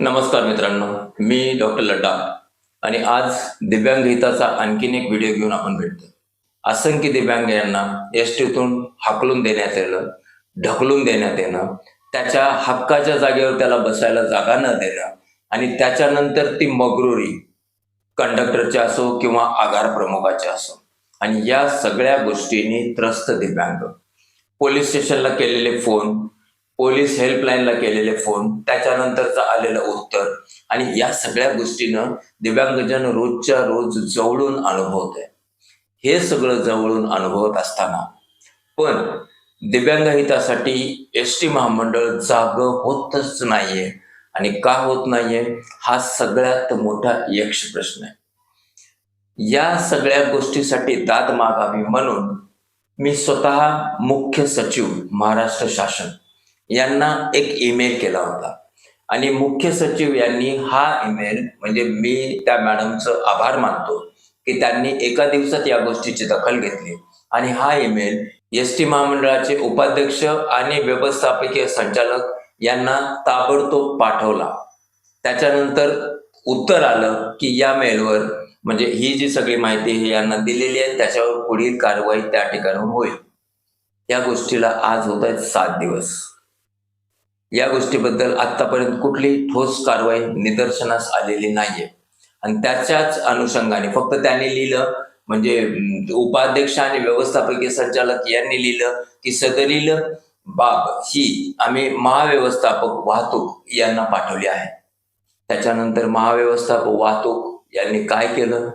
नमस्कार मित्रांनो मी डॉक्टर लड्डा आणि आज दिव्यांग हिताचा आणखीन एक व्हिडिओ घेऊन आपण भेटतो. असंख्य दिव्यांग यांना एस टीतून हाकलून देण्यात येणं ढकलून देण्यात येणं त्याच्या हक्काच्या जागेवर त्याला बसायला जागा न देणं आणि त्याच्यानंतर ती मगरुरी कंडक्टरची असो किंवा आगार प्रमुखाची असो. आणि या सगळ्या गोष्टींनी त्रस्त दिव्यांग. पोलीस स्टेशनला केलेले फोन पोलीस हेल्पलाईनला केलेले फोन त्याच्यानंतरचं आलेलं उत्तर. आणि या सगळ्या गोष्टीनं दिव्यांगजन रोजच्या रोज जवळून अनुभवत आहे हे सगळं जवळून अनुभवत असताना. पण दिव्यांग हितासाठी एस टी महामंडळ जाग होतच नाहीये. आणि का होत नाहीये? हा सगळ्यात मोठा यक्ष प्रश्न आहे. या सगळ्या गोष्टीसाठी दाद मागावी म्हणून मी स्वतः मुख्य सचिव महाराष्ट्र शासन यांना एक ईमेल केला होता. आणि मुख्य सचिव यांनी हा ईमेल म्हणजे मी त्या मॅडमचं आभार मानतो की त्यांनी एका दिवसात या गोष्टीची दखल घेतली. आणि हा ईमेल एस टी महामंडळाचे उपाध्यक्ष आणि व्यवस्थापकीय संचालक यांना ताबडतोब पाठवला. त्याच्यानंतर उत्तर आलं की या मेलवर म्हणजे ही जी सगळी माहिती ही यांना दिलेली आहे त्याच्यावर पुढील कारवाई त्या ठिकाणी होईल. या गोष्टीला आज होत आहेत सात दिवस. या गोष्टीबद्दल आतापर्यंत कुठलीही ठोस कारवाई निदर्शनास आलेली नाहीये. आणि त्याच्याच अनुषंगाने फक्त त्यांनी लिहिलं म्हणजे उपाध्यक्ष आणि व्यवस्थापकीय संचालक यांनी लिहिलं की सदरील बाब ही आम्ही महाव्यवस्थापक वाहतूक यांना पाठवली आहे. त्याच्यानंतर महाव्यवस्थापक वाहतूक यांनी काय केलं?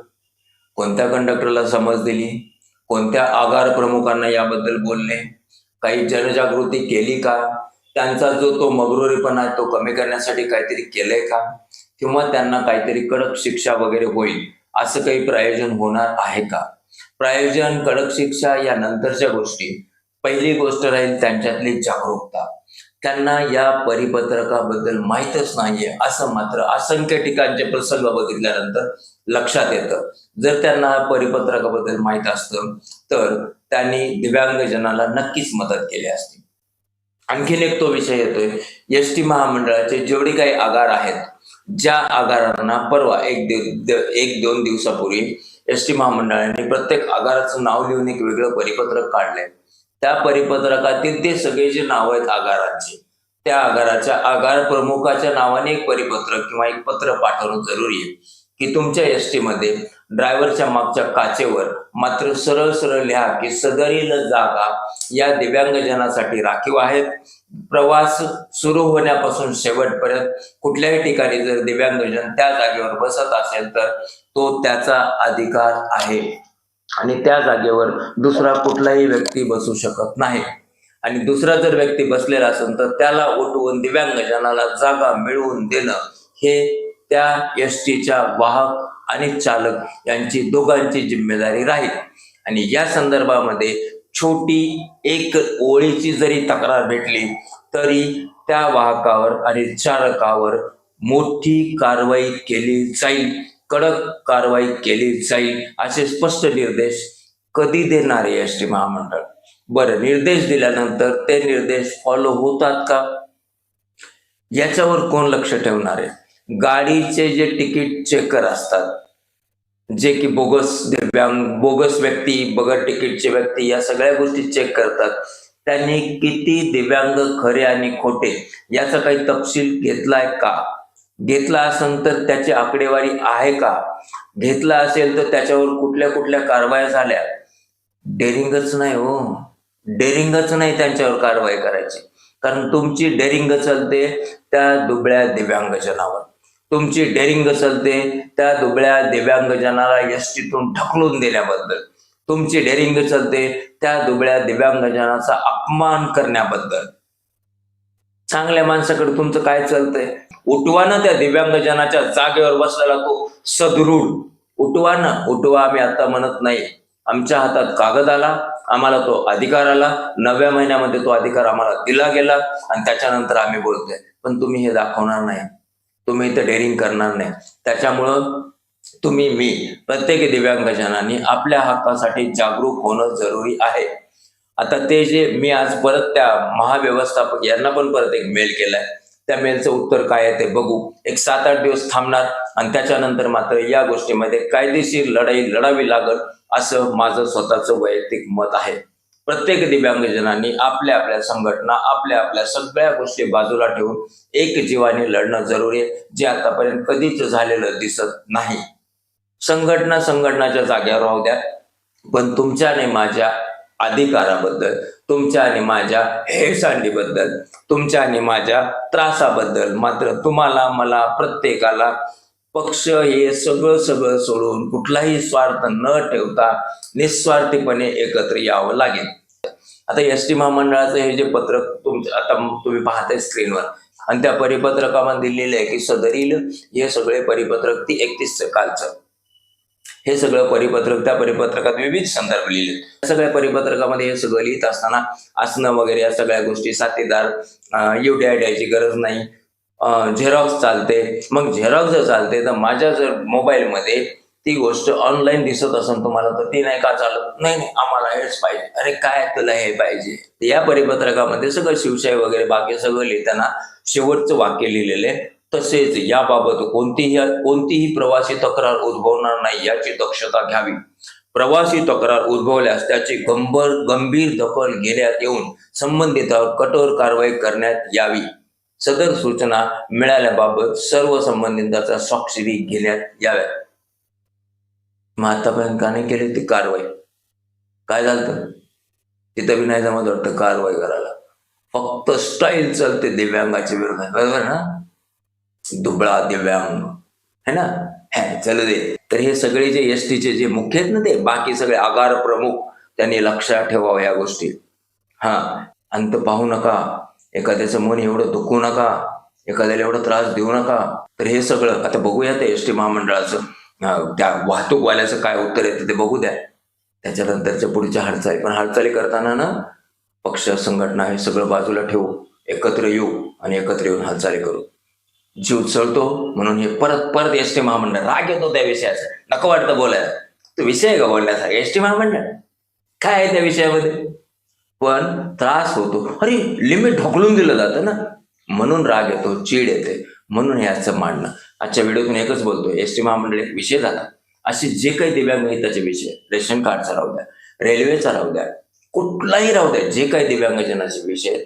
कोणत्या कंडक्टरला समज दिली? कोणत्या आगार प्रमुखांना याबद्दल बोलले काही जनजागृती केली का? त्यांचा जो तो मगरुरीपणा आहे तो कमी करण्यासाठी काहीतरी केलंय का? किंवा त्यांना काहीतरी कडक शिक्षा वगैरे होईल असं काही प्रयोजन होणार आहे का? प्रायोजन कडक शिक्षा या नंतरच्या गोष्टी. पहिली गोष्ट राहील त्यांच्यातली जागरूकता. त्यांना या परिपत्रकाबद्दल माहीतच नाहीये असं मात्र असंख्य ठिकाणचे प्रसंग बघितल्यानंतर लक्षात येतं. जर त्यांना परिपत्रकाबद्दल माहीत असतं तर त्यांनी दिव्यांगजनाला नक्कीच मदत केली असती. आणखीन एक तो विषय येतोय. एस टी महामंडळाचे जेवढे काही आगार आहेत ज्या आगारांना परवा एक दिव- एक दोन दिवसापूर्वी एस टी महामंडळाने प्रत्येक आगाराचं नाव लिहून एक वेगळं परिपत्रक काढलंय. त्या परिपत्रकातील ते सगळे जे नाव आहेत आगारांचे त्या आगाराच्या आगार प्रमुखाच्या नावाने एक परिपत्रक किंवा एक पत्र पाठवणं जरुरी आहे की तुमच्या एस टी मध्ये ड्रायव्हरच्या मागच्या काचेवर मात्र सरळ सरळ लिहा की सदरील जागा या दिव्यांगजनासाठी राखीव आहेत. प्रवास सुरू होण्यापासून शेवटपर्यंत कुठल्याही ठिकाणी जर दिव्यांगजन त्या जागेवर बसत असेल तर तो त्याचा अधिकार आहे. आणि त्या जागेवर दुसरा कुठलाही व्यक्ती बसू शकत नाही. आणि दुसरा जर व्यक्ती बसलेला असेल तर त्याला उठवून दिव्यांगजनाला जागा मिळवून देणं हे त्या एस टीच्या वाहक आणि चालक यांची दोघांची जिम्मेदारी राहील. आणि या संदर्भामध्ये छोटी एक ओळीची जरी तक्रार भेटली तरी त्या वाहकावर आणि चालकावर मोठी कारवाई केली जाईल कडक कारवाई केली जाईल असे स्पष्ट निर्देश कधी देणार आहे एस टी महामंडळ? बरं निर्देश दिल्यानंतर ते निर्देश फॉलो होतात का? याच्यावर कोण लक्ष ठेवणार आहे? गाडीचे जे तिकीट चेकर असतात जे की बोगस दिव्यांग बोगस व्यक्ती बगर तिकीटचे व्यक्ती या सगळ्या गोष्टी चेक करतात. त्यांनी किती दिव्यांग खरे आणि खोटे याचा काही तपशील घेतलाय का? घेतला असेल तर त्याची आकडेवारी आहे का? घेतला असेल तर त्याच्यावर कुठल्या कुठल्या कारवाया झाल्या? डेरिंगच नाही हो. डेरिंगच नाही त्यांच्यावर कारवाई करायची. कारण तुमची डेरिंग चालते त्या दुबळ्या दिव्यांगजनावर. तुमची डेरिंग चालते त्या दुबळ्या दिव्यांगजनाला यष्टीतून ढकलून देण्याबद्दल तुमची डेरिंग चालते त्या दुबळ्या दिव्यांगजनाचा अपमान करण्याबद्दल. चांगल्या माणसाकडे तुमचं काय चालतंय? उठवा ना त्या दिव्यांगजनाच्या जागेवर बसलेला तो सदृढ. उठवा ना उठवा आम्ही आता म्हणत नाही. आमच्या हातात कागद आला आम्हाला तो अधिकार आला. नव्या महिन्यामध्ये तो अधिकार आम्हाला दिला गेला आणि त्याच्यानंतर आम्ही बोलतोय. पण तुम्ही हे दाखवणार नाही. तुम्ही इथं डेअरिंग करणार नाही. त्याच्यामुळं तुम्ही मी प्रत्येक दिव्यांगजनांनी आपल्या हक्कासाठी जागरूक होणं जरुरी आहे. आता ते जे मी आज परत त्या महाव्यवस्थापक यांना पण परत एक मेल केलाय. त्या मेलचं उत्तर काय आहे ते बघू. एक सात आठ दिवस थांबणार आणि त्याच्यानंतर मात्र या गोष्टीमध्ये कायदेशीर लढाई लढावी लागल असं माझं स्वतःचं वैयक्तिक मत आहे. प्रत्येक दिव्यांगजनांनी आपल्या आपल्या संघटना आपल्या आपल्या सगळ्या गोष्टी बाजूला ठेवून एक जीवाने लढणं जरुरी आहे जे आतापर्यंत कधीच झालेलं दिसत नाही. संघटना संघटनाच्या जाग्यावर राहू द्या पण तुमच्या आणि माझ्या अधिकाराबद्दल तुमच्या आणि माझ्या हेळसांडीबद्दल तुमच्या आणि माझ्या त्रासाबद्दल मात्र तुम्हाला मला प्रत्येकाला पक्ष हे सगळं सगळं सोडून कुठलाही स्वार्थ न ठेवता निस्वार्थीपणे एकत्र यावं लागेल. आता एस टी महामंडळाचं हे जे पत्रक तुमच्या आता तुम्ही पाहताय स्क्रीनवर. आणि त्या परिपत्रकामध्ये दिलेलं आहे की सदरील हे सगळे परिपत्रक ती एकतीस कालचं. हे सगळं परिपत्रक त्या परिपत्रकात विविध संदर्भ लिहिले. या सगळ्या परिपत्रकामध्ये हे सगळं लिहित असताना असणं वगैरे या सगळ्या गोष्टी साथीदार युटीआय द्यायची गरज नाही. झेरॉक्स चालते. मग झेरॉक्स जर चालते तर माझ्या जर मोबाईलमध्ये ती गोष्ट ऑनलाईन दिसत असेल तुम्हाला तर ती नाही का चालत? नाही नाही आम्हाला हेच पाहिजे. अरे काय तुला हे पाहिजे? या परिपत्रकामध्ये सगळं शिवशाही वगैरे बाकी सगळं लिहिताना शेवटचं वाक्य लिहिलेले तसेच याबाबत कोणतीही कोणतीही प्रवासी तक्रार उद्भवणार नाही याची दक्षता घ्यावी. प्रवासी तक्रार उद्भवल्यास त्याची गंभीर गंभीर दखल घेण्यात येऊन संबंधितावर कठोर कारवाई करण्यात यावी. सदर सूचना मिळाल्याबाबत सर्व संबंधितांचा स्वाक्षरी घेण्यात याव्या मग आतापर्यंत का नाही केली ती कारवाई? काय झालं तिथं बी नाही जमत वाटतं कारवाई करायला. फक्त स्टाईल चालते दिव्यांगाच्या विरोधात. बरोबर ना? दुबळा दिव्यांग. है ना? है चल दे. तर हे सगळे जे एस टीचे जे मुख्य आहेत ना ते बाकी सगळे आगार प्रमुख त्यांनी लक्षात ठेवावं या गोष्टी. हा. अंत पाहू नका. एखाद्याचं मन एवढं दुखू नका एखाद्याला एवढा त्रास देऊ नका. तर हे सगळं आता बघूया ते एस टी महामंडळाचं त्या वाहतूकवाल्याचं काय उत्तर येतं ते बघू द्या. त्याच्यानंतरच्या पुढच्या हालचाली पण हालचाली करताना ना पक्ष संघटना हे सगळं बाजूला ठेवू एकत्र येऊ आणि एकत्र येऊन हालचाली करू. जीव चळतो म्हणून हे परत परत एस टी महामंडळ राग येतो त्या विषयाचा. नको वाटतं बोलायला. तो विषय आहे का बोलण्याचा? एस टी महामंडळ? काय आहे त्या विषयामध्ये? पण त्रास होतो. अरे लिमिट ढकलून दिलं जातं ना. म्हणून राग येतो चीड येते. म्हणून हे आजचं मांडणं. आजच्या व्हिडिओतून एकच बोलतो. एस टी महामंडळ एक विषय झाला. असे जे काही दिव्यांग हिताचे विषय. रेशन कार्डचा राहू द्या रेल्वेचा राहू द्या कुठलाही राहू द्या जे काही दिव्यांगजनाचे विषय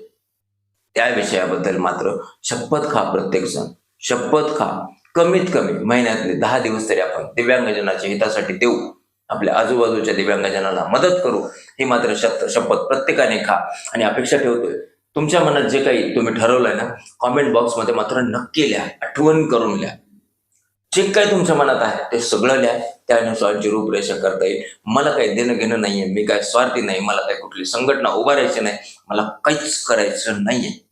त्या विषयाबद्दल मात्र शपथ खा प्रत्येक जण. शपथ खा. कमीत कमी महिन्यातले दहा दिवस तरी आपण दिव्यांगजनाच्या हितासाठी देऊ. आपल्या आजूबाजूच्या दिव्यांगजनाला मदत करू. ही मात्र शपथ प्रत्येकाने खा. आणि अपेक्षा ठेवतोय. तुमच्या मनात जे काही तुम्ही ठरवलंय ना कॉमेंट बॉक्समध्ये मात्र नक्की लिहा. आठवण करून लिहा. जे काही तुमच्या मनात आहे ते सगळं लिहा. त्यानुसार रूपरेषा करता येईल. मला काही देणं घेणं नाहीये. मी काय स्वार्थी नाही. मला काही कुठली संघटना उभारायची नाही. मला काहीच करायचं नाहीये.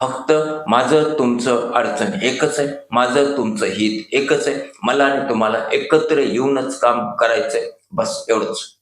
फक्त माझं तुमचं अडचण एकच आहे. माझं तुमचं हित एकच आहे. मला आणि तुम्हाला एकत्र येऊनच काम करायचंय. बस एवढंच.